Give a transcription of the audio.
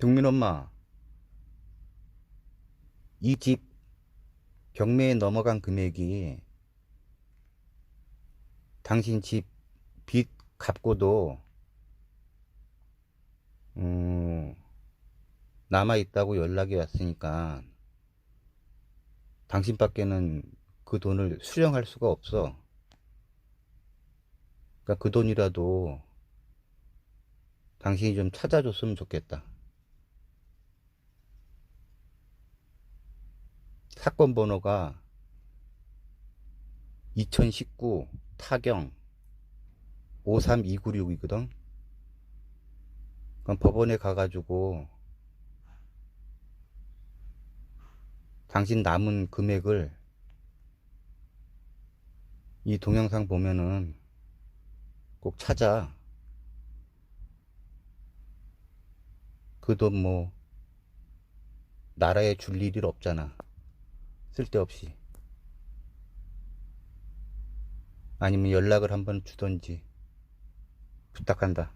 경민 엄마, 이 집 경매에 넘어간 금액이 당신 집 빚 갚고도 음, 남아 있다고 연락이 왔으니까 당신밖에는 그 돈을 수령할 수가 없어. 그러니까 그 돈이라도 당신이 좀 찾아줬으면 좋겠다. 사건 번호가 2019 타경 53296이거든. 그럼 법원에 가가지고 당신 남은 금액을 이 동영상 보면은 꼭 찾아. 그 돈 뭐 나라에 줄 일이 없잖아. 쓸데없이. 아니면 연락을 한번 주던지 부탁한다.